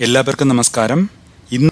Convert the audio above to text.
എല്ലാവർക്കും നമസ്കാരം. ഇന്ന്